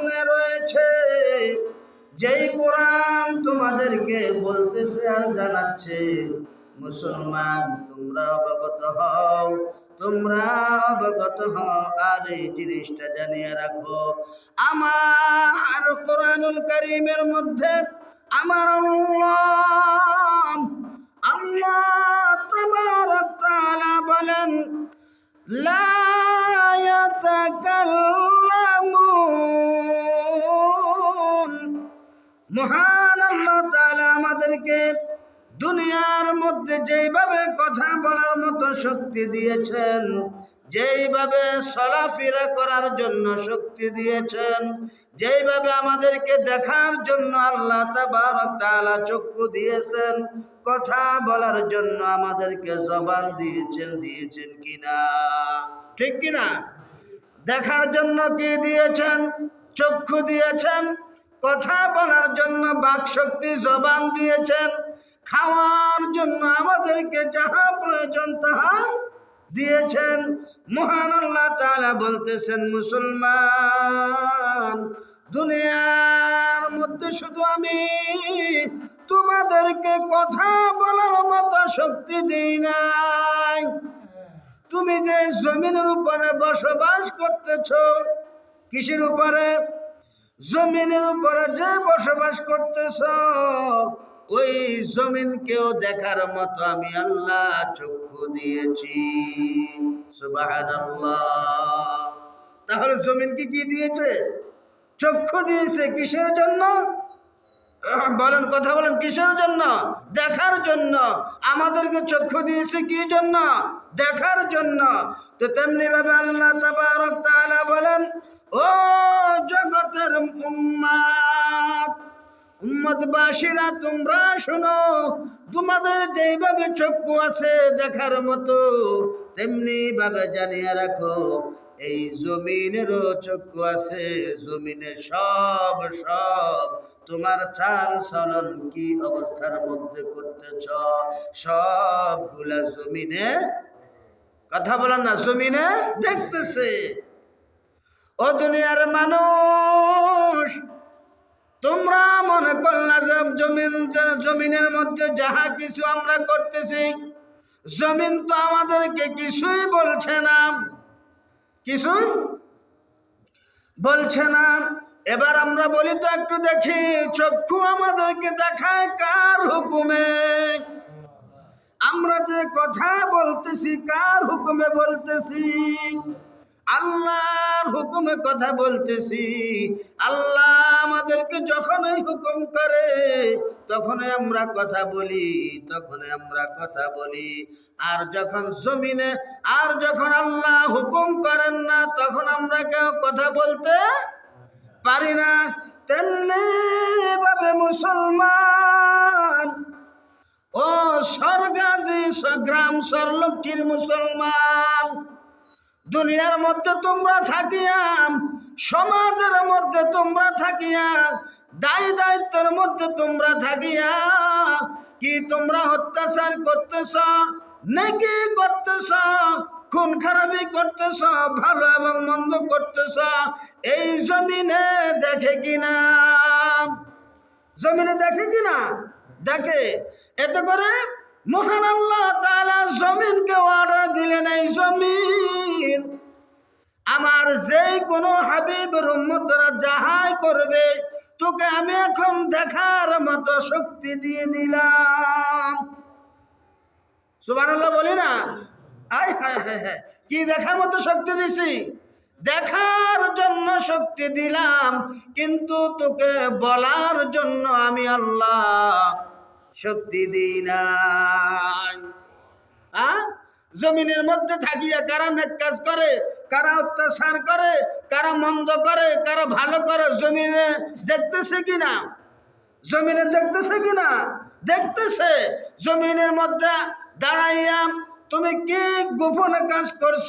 সামনে রয়েছে। যেই কোরআন তোমাদেরকে বলতেছে আর জানাচ্ছে, মুসলমান, তোমরা অবগত হও, তোমরা অবগত হও, আর এই জিনিসটা জানিয়ে রাখো। আমার কোরআনুল করিমের মধ্যে আমার আল্লাহ আল্লাহ তাআলা বলেন, লা মহান আল্লাহ তাআলা আমাদেরকে দুনিয়ার মধ্যে যেইভাবে কথা বলার মতো শক্তি দিয়েছেন, যেইভাবে চলাফেরা করার জন্য শক্তি দিয়েছেন, যেইভাবে আমাদেরকে দেখার জন্য আল্লাহ তাআলা চক্ষু দিয়েছেন, কথা বলার জন্য আমাদেরকে জবান দিয়েছেন দিয়েছেন কিনা? ঠিক কিনা? দেখার জন্য কি দিয়েছেন? চক্ষু দিয়েছেন? কথা বলার জন্য বাক শক্তি জবান দিয়েছেন? খাওয়ার জন্য আমাদেরকে যাহা প্রয়োজন তাহা দিয়েছেন। মহান আল্লাহ তাআলা বলতেছেন, মুসলমান, দুনিয়ার মধ্যে শুধু আমি তোমাদেরকে কথা বলার মতো শক্তি দিই নাই। তুমি যে জমিনের উপরে বসবাস করতেছ, কিসের উপরে? জমিনের উপরে যে বসবাস করতেছ, ওই জমিন জমিনকেও দেখার মতো আমি আল্লাহ চক্ষু দিয়েছি। তাহলে জমিনকে কি দিয়েছে? চক্ষু দিয়েছে কিসের জন্য? বলেন, কথা বলেন, কিসের জন্য? দেখার জন্য। আমাদেরকে চক্ষু দিয়েছে কি জন্য? দেখার জন্য। তো তেমনি ভাবে আল্লাহ তাবারক বলেন, ও জগতের উম্মাত তোমরা শোনো, তোমাদের যেইভাবে চক্ষু আছে দেখার মতো তেমনি ভাবে জানিয়ে রাখো, এই জমিনেরও চক্ষু আছে জমিনে সব সব তোমার চাল চলন কি অবস্থার মধ্যে করতেছ? সবগুলা জমিনে? কথা বলেন না, জমিনে দেখতেছে। ও দুনিয়ার মানুষ, তোমরা মনে করলা যে জমিন, জমিনের মধ্যে যাহা কিছু আমরা করতেছি, জমিন তো আমাদেরকে কিছুই বলছে না। কিছুই বলছে না। এবার আমরা বলি তো একটু দেখি, চক্ষু আমাদেরকে দেখায় কার হুকুমে? আমরা যে কথা বলতেছি, কার হুকুমে বলতেছি? আল্লাহর হুকুমে কথা বলতেছি। আল্লাহ আমাদেরকে যখনই হুকুম করে, তখনই আমরা কথা বলি, তখনই আমরা কথা বলি। আর যখন জমিনে, আর যখন আল্লাহ হুকুম করেন না, তখন আমরা কেউ কথা বলতে পারি না। তেমনি ভাবে মুসলমান। ও স্বর্গাজি গ্রাম সরলক্ষীর মুসলমান। দুনিয়ার মধ্যে তোমরা থাকিয়া, সমাজের মধ্যে তোমরা থাকিয়া, দায় দায়িত্বের মধ্যে তোমরা থাকিয়া, কি তোমরা অত্যাচার করতেছ, নাকি করতেছ খুন খারাপি করতেছ, ভালো এবং মন্দ করতেছ, এই জমিনে দেখে কিনা জমিনে দেখে কিনা দেখে। এতে করে মহান আল্লাহ তাআলা জমিনকে অর্ডার দিলেন, এই জমিন আমার যেই কোনো হাবিব উম্মতরা যাহাই করবে, তোকে আমি এখন দেখার মতো শক্তি দিয়ে দিলাম। সুবহানাল্লাহ বলি না? কি দেখার মতো শক্তি দিছি? দেখার জন্য শক্তি দিলাম, কিন্তু তোকে বলার জন্য আমি আল্লাহ শক্তি দিই হ্যাঁ জমিনের মধ্যে থাকিয়া কারা নেক কাজ করে, কারা অত্যাচার করে, কারা মন্দ করে, কারা ভালো করে, জমিনে দেখতেছে কিনা? জমিনে দেখতেছে কিনা? দেখতেছে। জমিনের মধ্যে দাঁড়াইয়া তুমি কি গোপনে কাজ করছ?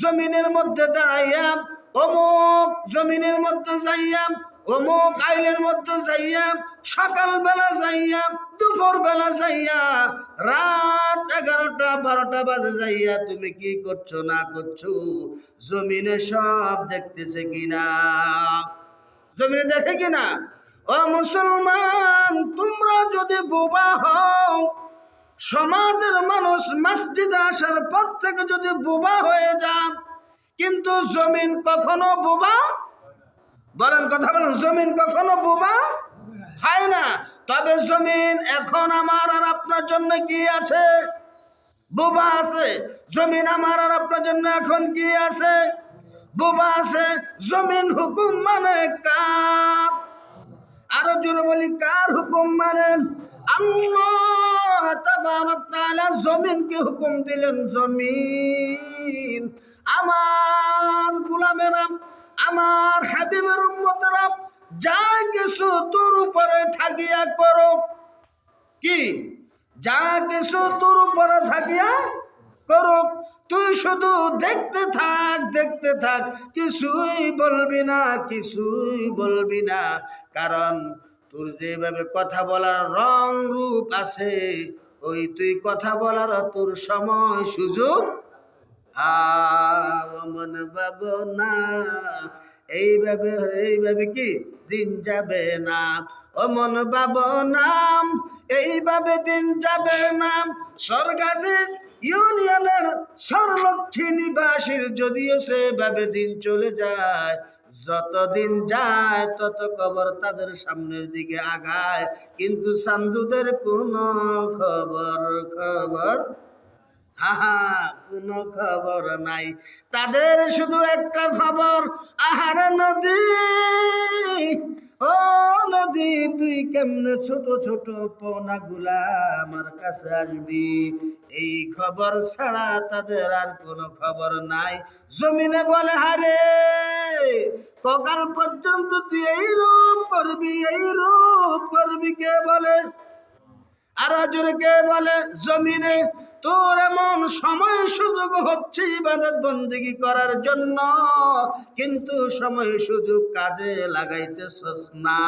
জমিনের মধ্যে দাঁড়াইয়া, অমুক জমিনের মধ্যে যাইয়া, অমুক আইলের মধ্যে যাইয়া, সকালবেলা যাইয়া দুপুর বেলা যাইয়া, রাত এগারোটা, বারোটা বাজে যাইয়া তুমি কি করছ, না করছ? জমিনে সব দেখতেছে কিনা? জমিনে দেখে কিনা? ও মুসলমান, তোমরা যদি বোবা হও সমাজের মানুষ মসজিদে আসার পর থেকে যদি বোবা হয়ে যান, কিন্তু জমিন কখনো বোবা? বলেন কথা বলেন, জমিন কখনো বোবা? হয় না। তবে জমিন এখন আমার আর আপনার জন্য কি আছে? বোবা আছে। জমিন আমার আর আপনার জন্য এখন কি আছে? বোবা আছে। জমিন হুকুম মানে কার? আরও জোরে বলি, কার হুকুম মানেন আল্লাহ তাবারক তাআলা জমিনকে হুকুম দিলেন, জমিন। আমার গোলামেরা, আমার হাবিবের উম্মতেরা, যা কিছু তোর উপরে থাকিয়া করো। কি? যা কিছু তোর উপরে থাকিয়া করুক তুই শুধু দেখতে থাক দেখতে থাক, কিছুই বলবি না, কিছুই বলবি না। কারণ তোর যেভাবে কথা বলার রং রূপ আছে, ওই তুই কথা বলার তোর সময় সুযোগ মন না। এইভাবে এইভাবে কি দিন যাবে না? ও মন বাব নাম এইভাবে দিন যাবে না। সরকারি ইউনিয়নের সরলক্ষী নিবাসীর যদিও সেভাবে দিন চলে যায় যতদিন যায়, তত কবর তাদের সামনের দিকে আগায়। কিন্তু সান্ধুদের কোনো খবর খবর, আহা, কোন খবর নাই। তাদের শুধু একটা খবর, আহার নদী। ও নদী তুই কেমনে ছোট ছোট পোনা গুলা আমার কাছে আসবি? এই খবর ছাড়া তাদের আর কোনো খবর নাই। জমিনে বলে, হারে ককাল পর্যন্ত তুই এই রূপ করবি, এই রূপ করবি কে বলে? আর কে বলে, জমিনে তোর এমন সময় সুযোগ হচ্ছে ইবাদত বন্দিগি করার জন্য। কিন্তু সময় সুযোগ কাজে লাগাইতেছস না,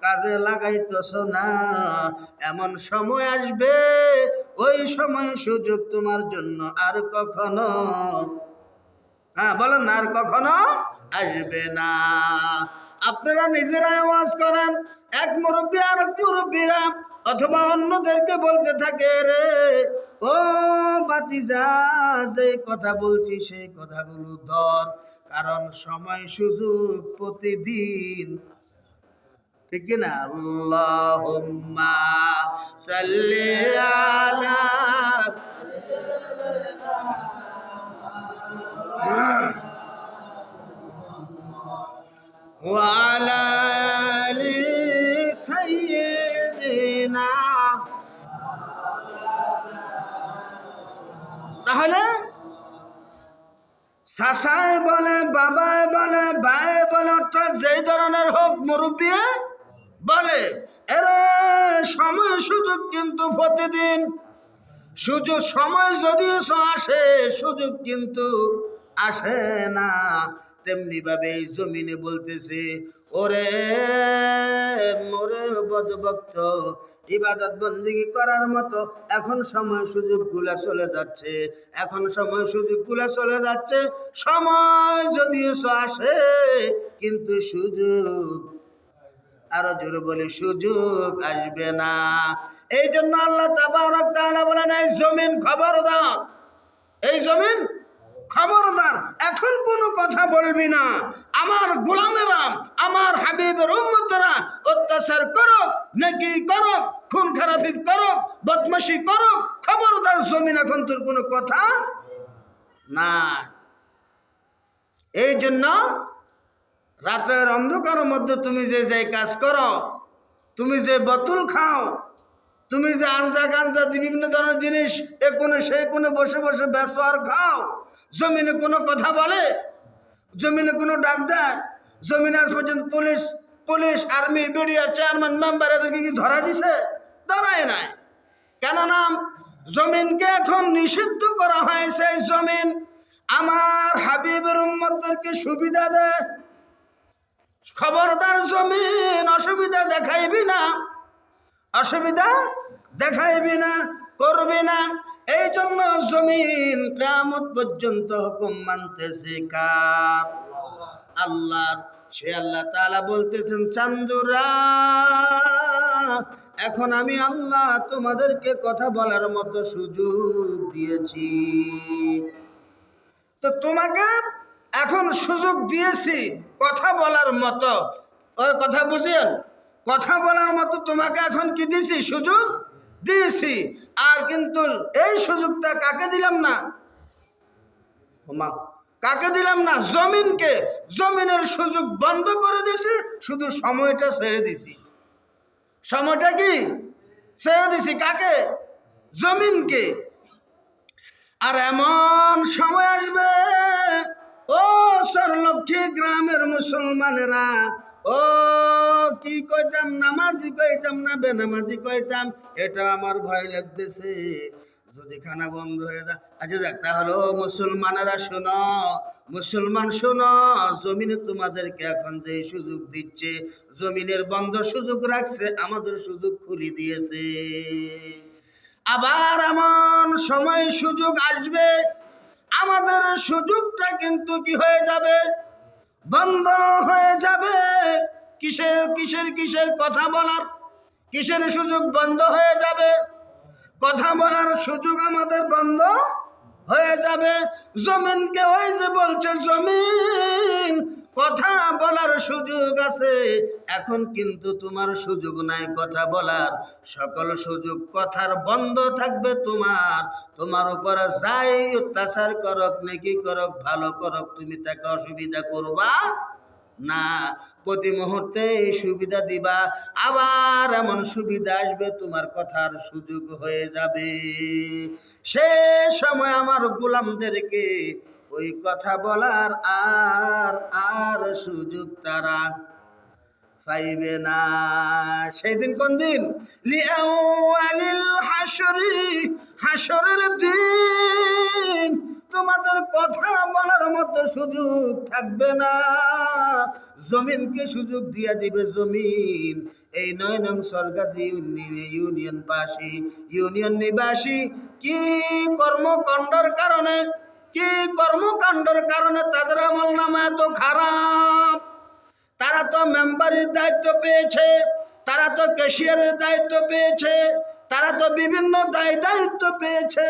কাজে লাগাইতেছ না। এমন সময় আসবে, ওই সময় সুযোগ তোমার জন্য আর কখনো হ্যাঁ বলেন আর কখনো? আসবে না। আপনারা নিজেরাই আওয়াজ করেন, এক মুরব্বী আর এক মুরব্বীরা, অথবা অন্যদেরকে বলতে থাকে, রে, ও বাতিজা যে কথা বলছি, সেই কথাগুলো ধর, কারণ সময় সুযোগ প্রতিদিন। ঠিক না আল্লাহুম্মা সাল্লি আলা وعلى آل سيدنا তাহলে সাসায় বলে বাবায় বলে ভাই বলে অর্থাৎ যেই ধরনের হোক মুরব্বী বলে এর সময় সুযোগ কিন্তু প্রতিদিন সুযোগ সময় যদিও আসে সুযোগ কিন্তু আসে না তেমনি ভাবে জমিনে বলতেছে, ওরে মোরে বদভক্ত ইবাদত বন্দিগি করার মতো এখন সময় সুযোগগুলা চলে যাচ্ছে, এখন সময় সুযোগগুলা চলে যাচ্ছে, সময় যদিও আসে, কিন্তু সুযোগ আরও জোরে বলি, সুযোগ আসবে না। এই জন্য আল্লাহ তাবারক তাআলা বলেন, এই জমিন খবরদার, এই জমিন খবরদার, এখন কোনো কথা বলবি না। আমার গোলামেরা, আমার হাবিবের উম্মতরা অত্যাচার করো নাকি করো খুন খারাপি করো বদমাশি করো খবরদার জমিন এখন তোর কোনো কথা না এই জন্য রাতের অন্ধকারের মধ্যে তুমি যে যে কাজ করো, তুমি যে বতুল খাও, তুমি যে আঞ্জা গাঞ্জা বিভিন্ন ধরনের জিনিস, এ কোণে সেই কোণে বসে বসে ব্যস্ত আর খাও জমিনে কোনো কথা বলে, জমিনে কোনো ডাক দেয়, জমিনে আজ পর্যন্ত police police, army, BDR, chairman, member এদেরকে কি ধরা দিছে? ধরায় নাই। কেননা জমিনকে এখন নিষিদ্ধ করা হয়েছে জমিন। আমার হাবিবের উম্মতদেরকে সুবিধা দেয় খবরদার জমিন, অসুবিধা দেখাইবি না। অসুবিধা দেখাইবি না, করবি না। এই জন্য জমিন কেমত পর্যন্ত হুকুম মানতেছে কার? আল্লাহর। সে আল্লাহ তাআলা বলতেছেন, চান্দুরা, এখন আমি আল্লাহ তোমাদেরকে কথা বলার মতো সুযোগ দিয়েছি। তো তোমাকে এখন সুযোগ দিয়েছি কথা বলার মতো। ওই কথা বুঝেন? কথা বলার মতো তোমাকে এখন কি দিয়েছি সুযোগ? দিয়েছি। আর কিন্তু এই সুযোগটা কাকে দিলাম না? কাকে দিলাম না? জমিনকে। জমিনের সুযোগ বন্ধ করে দিছি শুধু সময়টা ছেড়ে দিছি সময়টা কি? ছেড়ে দিছি কাকে? জমিনকে। আর এমন সময় আসবে, ও সরলক্ষী গ্রামের মুসলমানেরা, ও কি কইতাম, নামাজি কইতাম না, বেনামাজি কইতাম এটা আমার ভয় লাগতেছে। যদি খানা বন্ধ হয়ে যায় আচ্ছা যাক, তাহলে মুসলমানেরা শোনো, মুসলমান শোনো, জমিনে তোমাদেরকে এখন যে সুযোগ দিচ্ছে, জমিনের বন্ধ সুযোগ রাখছে, আমাদের সুযোগ খুলে দিয়েছে। আবার এমন সময় সুযোগ আসবে, আমাদের সুযোগটা কিন্তু কি হয়ে যাবে? বন্ধ হয়ে যাবে। কিসের কিসের কিসের কথা বলার? কিসের সুযোগ বন্ধ হয়ে যাবে? কথা বলার সুযোগ আমাদের বন্ধ হয়ে যাবে। জমিনকে ওই যে বলছে জমিন, কথা বলার সুযোগ আছে। এখন কিন্তু তোমার সুযোগ নাই কথা বলার। সকল সুযোগ কথার বন্ধ থাকবে তোমার। তোমার উপর যাই অত্যাচার করক, নাকি করক, ভালো করক, তুমি তাকে অসুবিধা করবা না। প্রতি মুহূর্তে এই সুবিধা দিবা, আবার এমন সুবিধা আসবে, তোমার কথার সুযোগ হয়ে যাবে। সে সময় আমার গোলামদেরকে ওই কথা বলার আর আর সুযোগ তারা পাইবে না। সেদিন কোন দিন? লিআউয়ালিল হাসরি হাসরের দিন। তোমাদের কথা বলার মতো সুযোগ থাকবে না। জমিনকে সুযোগ দিয়া দিবে জমিন। এই নয় নং সরকারি ইউনিয়ন পাশি ইউনিয়ন নিবাসী। কি কর্মকাণ্ডের কারণে, কি কর্মকাণ্ডের কারণে তাদের আমল নামা এত খারাপ? তারা তো মেম্বারের দায়িত্ব পেয়েছে, তারা তো ক্যাশিয়ারের দায়িত্ব পেয়েছে। তারা তো বিভিন্ন দায় দায়িত্ব পেয়েছে।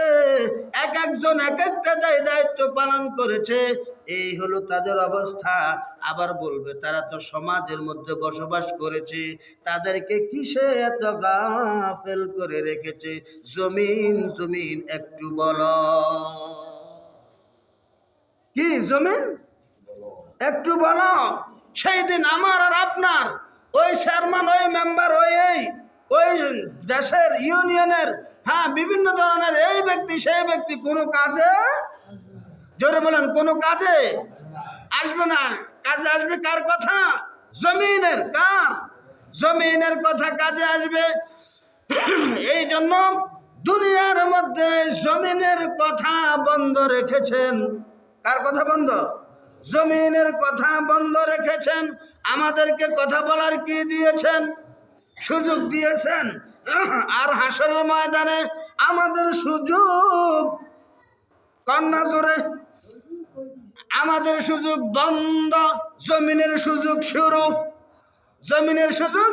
এক একজন এক একটা দায় দায়িত্ব পালন করেছে। এই হলো তাদের অবস্থা। আবার বলবে, তারা তো সমাজের মধ্যে বসবাস করেছে। তাদেরকে কিসে এত গাফেল করে রেখেছে? জমিন জমিন একটু বলো। কি, জমিন? একটু বলো। সেই দিন আমার আর আপনার, ওই চেয়ারম্যান, ওই মেম্বার, ওই এই ওই দেশের ইউনিয়নের হ্যাঁ বিভিন্ন ধরনের এই ব্যক্তি, সেই ব্যক্তি কোনো কাজে, জোরে বলেন, কোনো কাজে আসবে না। কাজে আসবে কার কথা? জমিনের, কার? জমিনের কথা কাজে আসবে। এই জন্য দুনিয়ার মধ্যে জমিনের কথা বন্ধ রেখেছেন। কার কথা বন্ধ? জমিনের কথা বন্ধ রেখেছেন। আমাদেরকে কথা বলার কি দিয়েছেন? সুযোগ দিয়েছেন। আর হাসরের ময়দানে আমাদের সুযোগ, কন্যা জোরে, আমাদের সুযোগ বন্ধ জমিনের সুযোগ শুরু। জমিনের সুযোগ,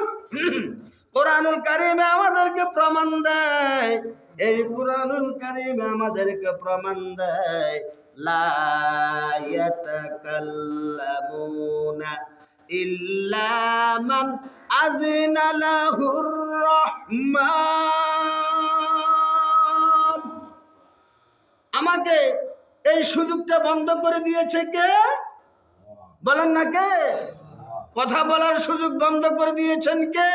কোরআনুল কারিমে আমাদেরকে প্রমাণ দেয়। এই কোরআনুল কারিমে আমাদেরকে প্রমাণ দেয়, লা ইল্লা মান আযিনা লাহুর রহমান। আমাকে এই সুযোগটা বন্ধ করে দিয়েছে কে? বলেন না কে? কথা বলার সুযোগ বন্ধ করে দিয়েছেন কে?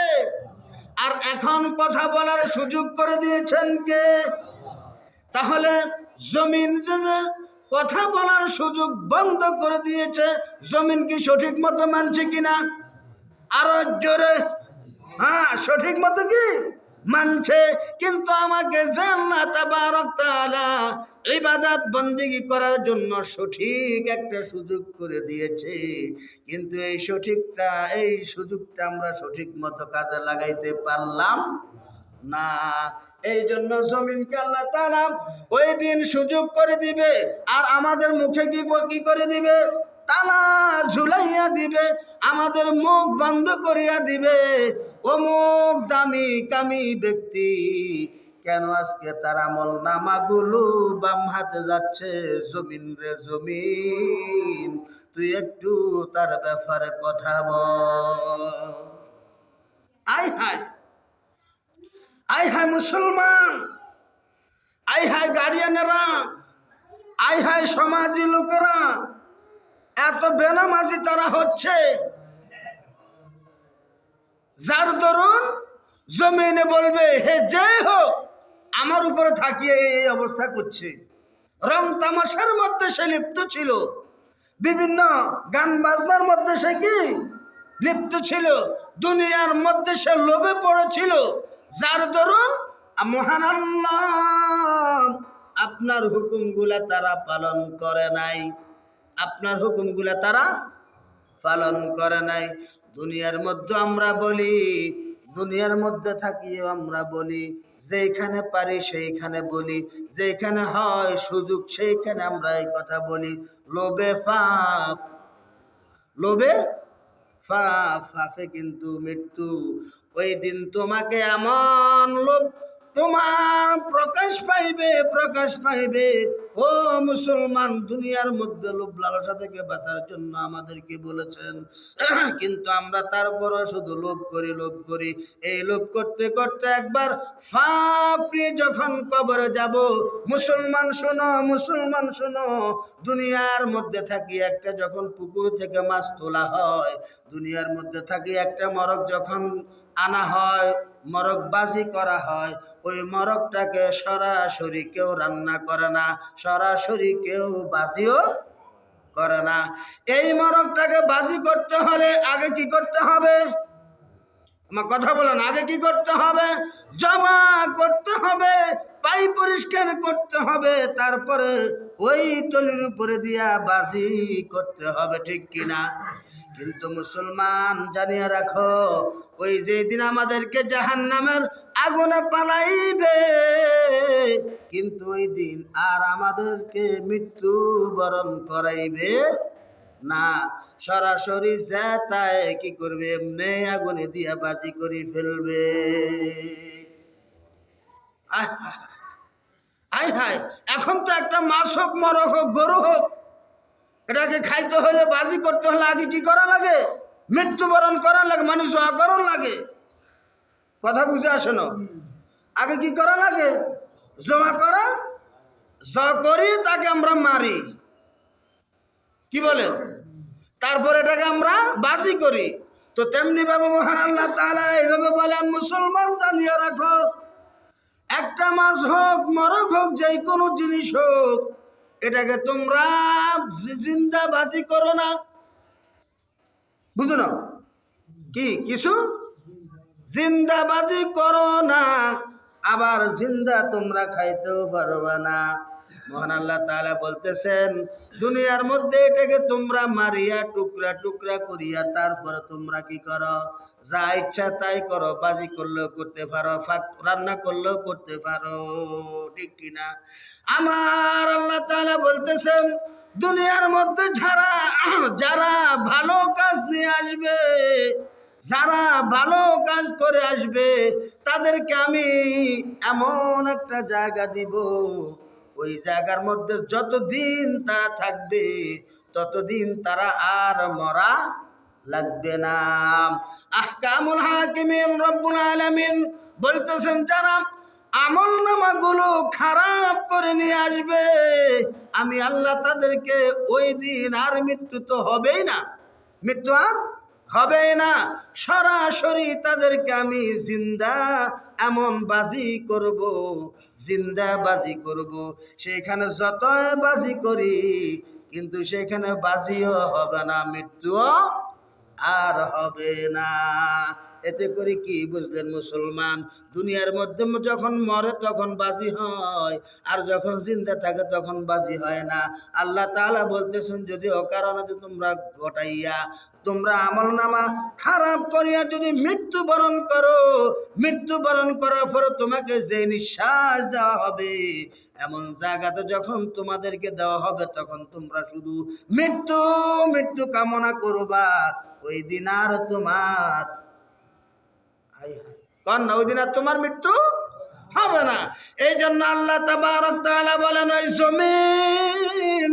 আর এখন কথা বলার সুযোগ করে দিয়েছেন কে? তাহলে জমিন যে কথা বলার সুযোগ বন্ধ করে দিয়েছে, জমিন কি সঠিক মতো মানছে কিনা? আরও জোরে হ্যাঁ সঠিক মতো কি? মানছে। কিন্তু আমাকে জান্নাত তাবারক তাআলা ইবাদত বন্দেগী করার জন্য সঠিক একটা সুযোগ করে দিয়েছে। কিন্তু এই সঠিকটা, এই সুযোগটা আমরা সঠিক মতো কাজে লাগাইতে পারলাম না। এই জন্য জমিনকে আল্লাহ তাআলা ওই দিন সুযোগ করে দিবে। আর আমাদের মুখে কি কি করে দিবে? তালা ঝুলাইয়া দিবে, আমাদের মুখ বন্ধ করিয়া দিবে। অমুক দামি কামি ব্যক্তি, কেন আজকে তার আমল নামাগুলো বাম হাতে যাচ্ছে? জমিন রে জমিন, তুই একটু তার ব্যাপারে কথা বল। আই হায় আই হায় মুসলমান আই হায় গার্ডিয়ানেরা আই হায় সমাজী লোকেরা। এত বেনামাজি তারা হচ্ছে। যার দরুন জমিনে বলবে, হে যে হোক, আমার উপরে থাকিয়ে এই অবস্থা করছে। রং তামাশার মধ্যে সে লিপ্ত ছিল। বিভিন্ন গান বাজনার মধ্যে সে কি? লিপ্ত ছিল। দুনিয়ার মধ্যে সে লোভে পড়েছিল। যার দরুন মহান আল্লাহ, আপনার হুকুমগুলা তারা পালন করে নাই। আপনার হুকুমগুলা তারা পালন করে নাই। দুনিয়ার মধ্যে আমরা বলি, দুনিয়ার মধ্যে থাকিও আমরা বলি যেখানে পারি সেইখানে বলি যেখানে হয় সুযোগ সেইখানে আমরা এই কথা বলি। লোভে পাপ লোভে ফাফ ফাফে কিন্তু মৃত্যু। ওই দিন তোমাকে এমন লোভ তোমার প্রকাশ পাইবে প্রকাশ পাইবে। ও মুসলমান, দুনিয়ার মধ্যে লোভ লালসা থেকে বাঁচার জন্য আমাদেরকে বলেছেন, কিন্তু আমরা তারপরও শুধু লোভ করি লোভ করি। এই লোভ করতে করতে একবার ফাপড়ি যখন কবরে যাব, মুসলমান শোনো মুসলমান শোনো, দুনিয়ার মধ্যে থাকি একটা যখন পুকুর থেকে মাছ তোলা হয়, দুনিয়ার মধ্যে থাকি একটা মরক যখন আনা হয় মরক বাজি করা হয়। ওই মরকটাকে সরাসরি কেউ রান্না করে না, সরাসরি কেউ বাজিও করে না। এই মরকটাকে বাজি করতে হলে আগে কি করতে হবে? আমার কথা বলেন, আগে কি করতে হবে? জমা করতে হবে, পাই পরিষ্কার করতে হবে, তারপরে ওই তলির উপরে দিয়া বাজি করতে হবে, ঠিক কিনা? কিন্তু মুসলমান জানিয়ে রাখো ওই যে দিন আমাদেরকে জাহান নামের আগুনে পালাইবে কিন্তু ওই দিন আর আমাদেরকে মৃত্যু বরণ করাইবে না সরাসরি তাই কি করবে এমনি আগুনে দিয়া বাজি করে ফেলবে হায় আয় হায় এখন তো একটা মাছ হোক মরক হোক গরু হোক এটাকে খাইতে হলে বাজি করতে হলে আগে কি করা লাগে? মৃত্যুবরণ করা লাগে, মানুষ অকরণ লাগে। কথা বুঝে আসে না। আগে কি করা লাগে? জমা করা, জ করি, তাকে আমরা মারি। কি বলেন তারপর এটাকে আমরা বাজি করি। তো তেমনি ভাবে মহান আল্লাহ তাআলা এইভাবে বলেন, মুসলমান জানিয়ে রাখো, একটা মাছ হোক, মরক হোক যে কোনো জিনিস হোক এটাকে তোমরা জিন্দাবাজি জিন্দা বাজি করো না। বুঝো না? কি কিছু জিন্দাবাজি করো না। আবার জিন্দা তোমরা খাইতেও পারবে না। মহান আল্লাহ তাআলা বলতেছেন, দুনিয়ার মধ্যে এটাকে তোমরা মারিয়া টুকরা টুকরা করিয়া তারপরে তোমরা কি করো? যা ইচ্ছা তাই করো, বাজি করলেও করতে পারো রান্না করলেও করতে পারো। ঠিক কিনা আমার আল্লাহ তাআলা বলতেছেন, দুনিয়ার মধ্যে যারা যারা ভালো কাজ নিয়ে আসবে, যারা ভালো কাজ করে আসবে, তাদেরকে আমি এমন একটা জায়গা দিব ওই জায়গার মধ্যে যতদিন তারা থাকবে, ততদিন তারা আর মরা লাগবে না। আহকামুল হাকিমিন রব্বুল আলামিন বলতেছেন, যারা আমল নামাগুলো খারাপ করে নিয়ে আসবে, আমি আল্লাহ তাদেরকে ওই দিন আর মৃত্যু তো হবেই না। মৃত্যু আর হবে না। সরাসরি তাদেরকে আমি জিন্দা, এমন বাজি করব জিন্দা বাজি করব। সেখানে যতই বাজি করি, কিন্তু সেখানে বাজিও হবে না, মৃত্যুও আর হবে না। এতে করে কি বুঝলেন মুসলমান দুনিয়ার মধ্যে যখন মরে তখন বাজি হয়, আর যখন জিন্দা থাকে তখন বাজি হয় না আল্লাহ তাআলা বলতেছেন, যদি অকারণে তোমরা ঘটাইয়া, তোমরা আমল নামা খারাপ করিয়া যদি মৃত্যু বরণ করো মৃত্যু বরণ করার পরে তোমাকে যে নিঃশ্বাস দেওয়া হবে, এমন জায়গাতে যখন তোমাদেরকে দেওয়া হবে, তখন তোমরা শুধু মৃত্যু মৃত্যু কামনা করবা ওই দিন আর তোমার। কন না তোমার মৃত্যু হবে না। এই জন্য আল্লাহ তাবারক বলেন, ওই জমিন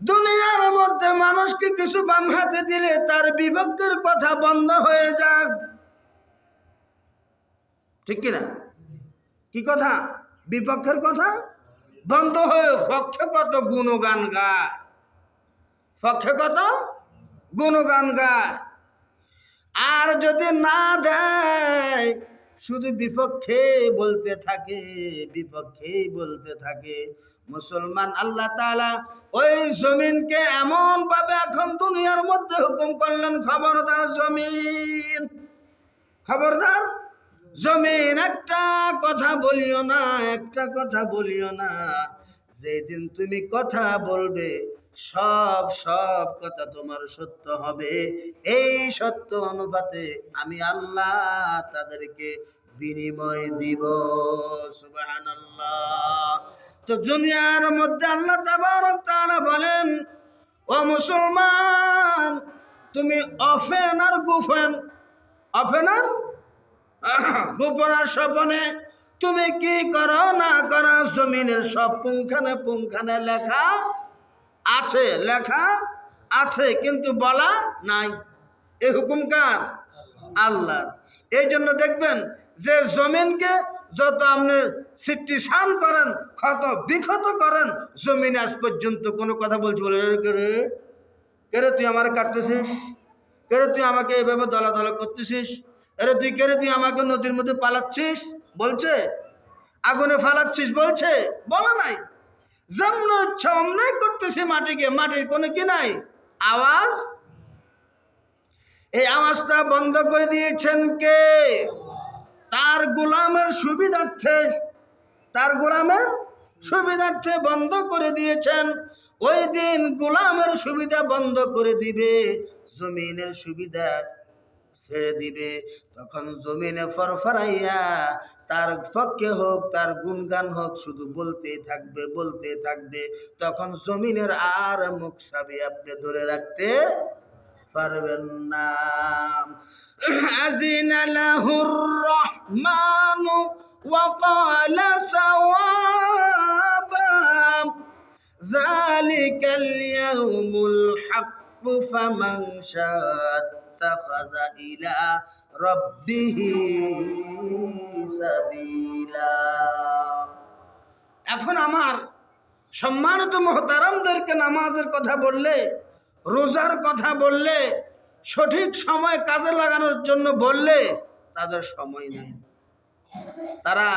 দুনিয়ার মধ্যে মানুষকে কিছু বাম হাতে দিলে তার বিভক্তের কথা বন্ধ হয়ে যায় ঠিক কিনা কি কথা? বিপক্ষের কথা? বন্ধ হয়ে পক্ষে কত গুণগান গায়? পক্ষে কত গুণগান গায়? আর যদি না দেয়, শুধু বিপক্ষে বলতে থাকে, বিপক্ষে বলতে থাকে। মুসলমান আল্লাহ তাআলা ওই জমিনকে এমন ভাবে এখন দুনিয়ার মধ্যে হুকুম করলেন, খবরদার জমিন। খবরদার জমিন, একটা কথা বলিও না, একটা কথা বলিও না। যেদিন তুমি কথা বলবে সব সব কথা তোমার সত্য হবে। এই সত্য অনুপাতে আমি আল্লাহ তাদেরকে বিনিময় দিব। সুবহানাল্লাহ। তো দুনিয়ার মধ্যে আল্লাহ তাআলা বলেন, ও মুসলমান, তুমি অফেন আর গুফেন। অফেন আর? গোপন আর স্বপনে। তুমি কি করো না করো? জমিনের সব পুঙ্খানে পুঙ্খানে লেখা আছে, লেখা আছে, কিন্তু বলা নাই। এ হুকুম কার? আল্লাহ এই জন্য দেখবেন যে জমিনকে যত আপনি সৃষ্টি সান করেন, ক্ষত বিক্ষত করেন, জমিন আজ পর্যন্ত কোনো কথা বলছি বলে, "এ কে রে? কে রে তুই আমার কাটতেছিস? কে রে তুই আমাকে এভাবে দলা দলা করতেছিস আরে তুই কে রে তুই আমাকে নদীর মধ্যে পালাচ্ছিস? বলছে? আগুনে ফালাচ্ছিস? বলছে? বলা নাই। যেমন ইচ্ছা অমনাই করতেছে মাটিকে, মাটির কোনো কি নাই? আওয়াজ? এই আওয়াজটা বন্ধ করে দিয়েছেন কে? তার গোলামের সুবিধার্থে, তার গোলামের সুবিধার্থে বন্ধ করে দিয়েছেন। ওই দিন গোলামের সুবিধা বন্ধ করে দিবে, জমিনের সুবিধা ছেড়ে দিবে তখন জমিনে ফরফরাইয়া তার পক্ষে হোক তার গুণগান হোক শুধু বলতেই থাকবে বলতে থাকবে তখন জমিনের আর মুখ সাবি আপনি ধরে রাখতে পারবেন না আজিন লাহুর রহমান وقال صوابا ذلك اليوم الحق فمن شاء اتخذ إلى ربه سبيلا এখন আমার সম্মানিত মহতারামদেরকে নামাজের কথা বললে রোজার কথা বললে সঠিক সময় কাজে লাগানোর জন্য বললে তাদের সময় নেই তারা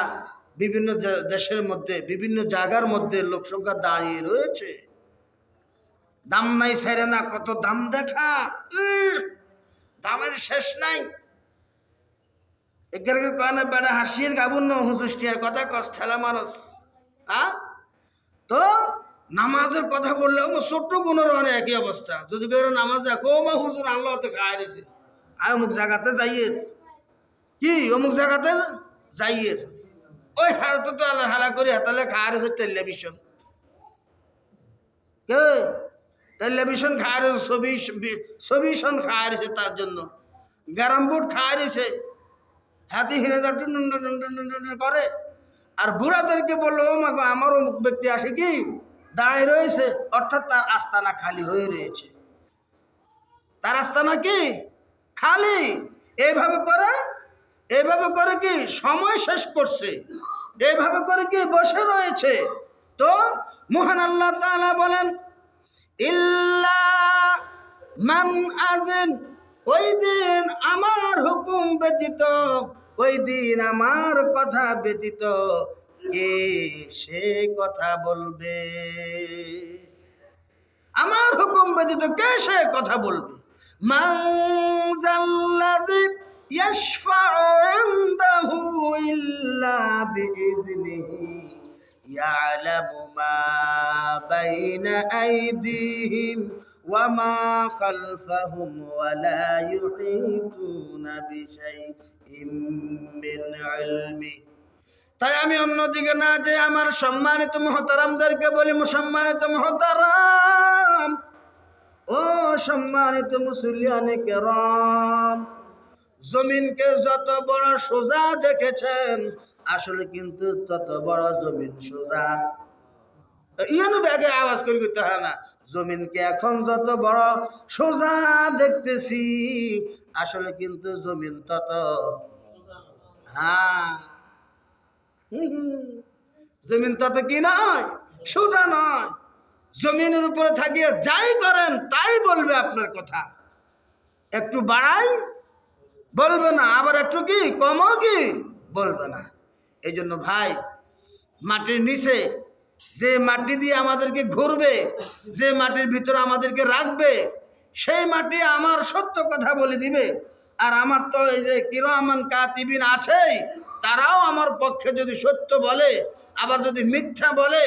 বিভিন্ন জা- দেশের মধ্যে বিভিন্ন জায়গার মধ্যে লোকসংখ্যা দাঁড়িয়ে রয়েছে দাম নাই সেরে না কত দাম দেখা উহ, দামের শেষ নাই। বেড়া হাসির গাবুন হুসুষ্টিয়ার কথা কস, ঠেলা মানুষ হ্যাঁ তো নামাজের কথা বললে ও ছোট্ট গুণের অনেক একই অবস্থা। যদি কেউ নামাজ দেখো মা হুজুর, আল্লাহ তো খায় দিছে আর অমুক জায়গাতে যাইয়ে। কি? অমুক জায়গাতে যাইয়ে। ওই হাতে তো আল্লাহ হালা করে হাতালে খায় রয়েছে টেলিভিশন। কে? টেলিভিশন খায় রয়েছে ছবি ছবিশন খায় রয়েছে তার জন্য। গ্যারাম বুট খায় রয়েছে হাতি হিরে করে। আর বুড়াদেরকে বলল ও মা গো, আমার ব্যক্তি আসে কি? দাঁড়িয়ে রয়েছে। অর্থাৎ তার আস্তানা খালি হয়ে রয়েছে। তার আস্তানা কি? খালি। এইভাবে করে এইভাবে করে কি সময় শেষ করছে? এইভাবে করে কি বসে রয়েছে? তো মহান আল্লাহ বলেন ইল্লা আমার হুকুম ব্যতীত, ওই দিন আমার কথা ব্যতীত কে সে কথা বলবে? আমার হুকুম ব্যতীত কে সে কথা বলবে? মান জাল্লাযী ইয়াশফা'ু ইল্লা বিইযনিহি। يعلم ما بين أيديهم وما خلفهم ولا يحيطون بشيء من علمه তাই আমি অন্যদিকে না যে আমার সম্মানিত মহতারামদেরকে বলি সম্মানিত মহতারাম ও সম্মানিত মুসলিয়ানে কেরাম জমিনকে যত বড় সোজা দেখেছেন আসলে কিন্তু তত বড় জমিন সোজা। ইয়ানো ব্যাগে আওয়াজ করে করতে হয় না, জমিনকে এখন যত বড় সোজা দেখতেছি, আসলে কিন্তু জমিন তত হ্যাঁ। জমিন তত কি নয়, সোজা নয়। জমিনের উপরে থাকিয়ে যাই করেন, তাই বলবে আপনার কথা। একটু বাড়াই, বলবে না। আবার একটু কি, কমও কি, বলবে না। এই জন্য ভাই, মাটির নিচে যে মাটি দিয়ে আমাদেরকে ঘুরবে, যে মাটির ভিতরে আমাদেরকে রাখবে, সেই মাটি আমার সত্য কথা বলে দিবে। আর আমার তো এই যে কিরমান কাতিবিন আছেই, তারাও আমার পক্ষে যদি সত্য বলে, আবার যদি মিথ্যা বলে,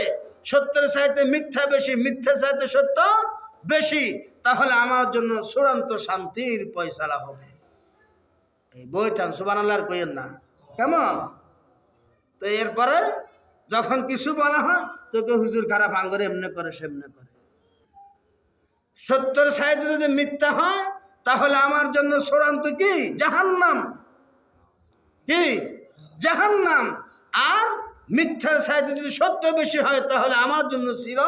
সত্যের সাথে মিথ্যা বেশি মিথ্যা সাথে সত্য বেশি, তাহলে আমার জন্য চূড়ান্ত শান্তির পয়সালা হবে। এই বই থান সুবান আল্লাহর কইয়েন না। কেমন? তো এরপরে যখন কিছু বলা হয়, তোকে হুজুর খারাপ আঙ্গরে এমনি করে সেমনে করে। সত্যের সাইডে যদি মিথ্যা হয়, তাহলে আমার জন্য চূড়ান্ত কি? জাহান নাম কি? জাহান নাম আর মিথ্যার সাইডে যদি সত্য বেশি হয়, তাহলে আমার জন্য চির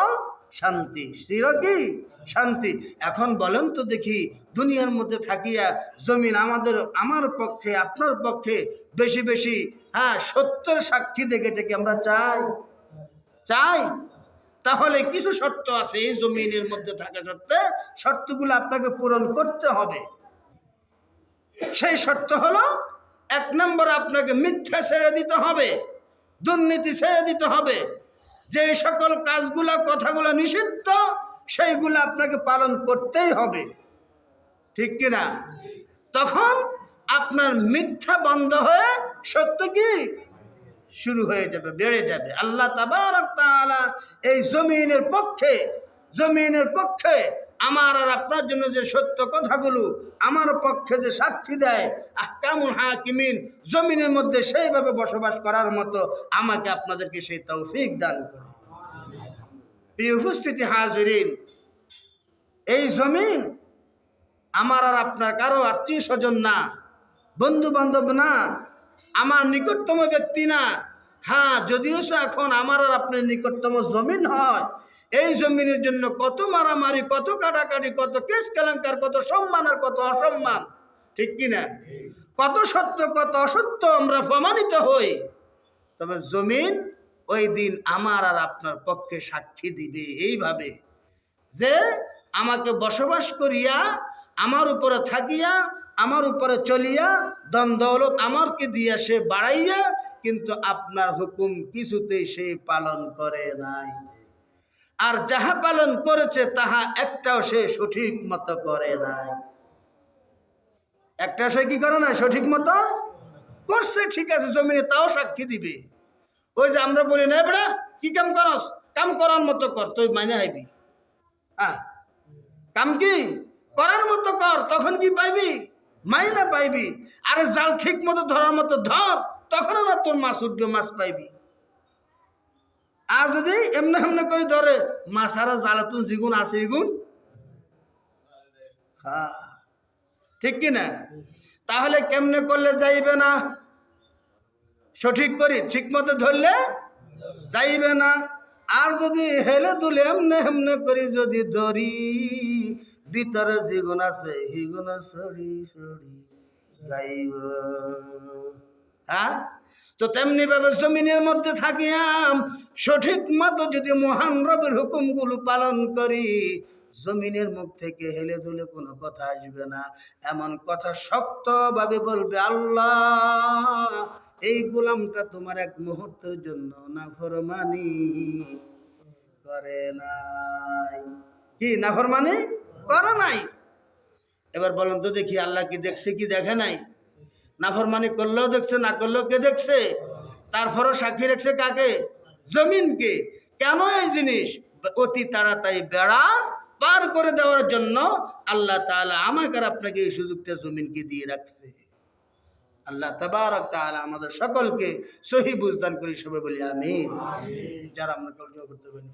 শান্তি। চির কি? শান্তি। এখন বলেন তো দেখি, দুনিয়ার মধ্যে থাকিয়া জমিন আমাদের, আমার পক্ষে, আপনার পক্ষে বেশি বেশি হ্যাঁ সত্যের সাক্ষী দেখে এটাকে আমরা চাই। চাই? তাহলে কিছু শর্ত আছে এই জমিনের মধ্যে থাকা সত্ত্বে। শর্তগুলো আপনাকে পূরণ করতে হবে। সেই শর্ত হলো, এক নম্বর আপনাকে মিথ্যা ছেড়ে দিতে হবে, দুর্নীতি ছেড়ে দিতে হবে। যে সকল কাজগুলো, কথাগুলো নিষিদ্ধ, সেইগুলো আপনাকে পালন করতেই হবে। ঠিক কিনা তখন আপনার মিথ্যা বন্ধ হয়ে সত্য কি? শুরু হয়ে যাবে, বেড়ে যাবে। আল্লাহ তাবারক তাআলা এই জমিনের পক্ষে জমিনের পক্ষে আমার আর আপনার জন্য যে সত্য কথাগুলো আমার পক্ষে যে সাক্ষী দেয়, আহকামুল হাকিমিন, জমিনের মধ্যে সেইভাবে বসবাস করার মতো আমাকে আপনাদেরকে সেই তৌফিক দান করে প্রিয় উপস্থিতি হাজরিন, এই জমিন আমার আর আপনার কারও আত্মীয় স্বজন না বন্ধু বান্ধব না, আমার নিকটতম ব্যক্তি না। হ্যাঁ যদিও সে এখন আমার আর আপনার নিকটতম জমিন হয় এই জমিনের জন্য কত মারামারি, কত কাটাকাটি, কত কেস কেলেঙ্কার, কত সম্মান আর কত অসম্মান, ঠিক কিনা কত সত্য, কত অসত্য আমরা প্রমাণিত হই। তবে জমিন ওই দিন আমার আর আপনার পক্ষে সাক্ষী দিবে এইভাবে যে আমাকে বসবাস করিয়া, আমার উপরে থাকিয়া, আমার উপরে চলিয়া দন দৌলত আমারকে দিয়া সে বাড়াইয়া, কিন্তু আপনার হুকুম কিছুতেই সে পালন করে নাই। আর যাহা পালন করেছে, তাহা একটাও সে সঠিক মতো করে নাই। একটা সে কি করে না সঠিক মতো করছে, ঠিক আছে, জমিনে তাও সাক্ষী দিবে। ওই যে আমরা বলি না বেড়া কি কাম করস? কাম করার মতো কর, তুই মানে আইবি হ্যাঁ কাম কি? করার মতো কর, তখন কি পাইবি? মাইনা পাইবি। আরে জাল ঠিক মতো ধরার মতো ধর তখন না তোর মাছ উঠবে, মাছ পাইবি। আর যদি এমনি এমনি করে ধরে মাছ আর জালে জিগুন, আছে ইগুন হ্যাঁ। ঠিক কি না? তাহলে কেমনে করলে যাইবে না? সঠিক করি, ঠিক মতো ধরলে যাইবে না। আর যদি হেলে তুলে এমনে এমনে করি, যদি ধরি, ভিতরে যেগুণ আছে সেগুণ সরি সরি যাইব। হ্যাঁ? তো তেমনি ভাবে জমিনের মধ্যে থাকিয়াম। সঠিক মতো যদি মহান রবের হুকুমগুলো পালন করি, জমিনের মুখ থেকে হেলে দুলে কোনো কথা আসবে না। এমন কথা শক্তভাবে বলবে, আল্লাহ, এই গোলামটা তোমার এক মুহূর্তের জন্য নাফরমানি করে নাই। কি, নাফরমানি? করে নাই? এবার বলেন তো দেখি, আল্লাহ কি দেখছে কি দেখে নাই? নাফরমানি করলেও দেখছে, না করলেও কে দেখছে? তারপরও সাক্ষী রাখছে কাকে? জমিনকে। কেন এই জিনিস? অতি তাড়াতাড়ি বেড়া পার করে দেওয়ার জন্য আল্লাহ তাআলা আমাকে আর আপনাকে এই সুযোগটা জমিনকে দিয়ে রাখছে। আল্লাহ তাবারক তাআলা আমাদের সকলকে সহি বুঝদান করি সবাই বলি, আমিন। যারা আমরা কল্পনা করতে পারি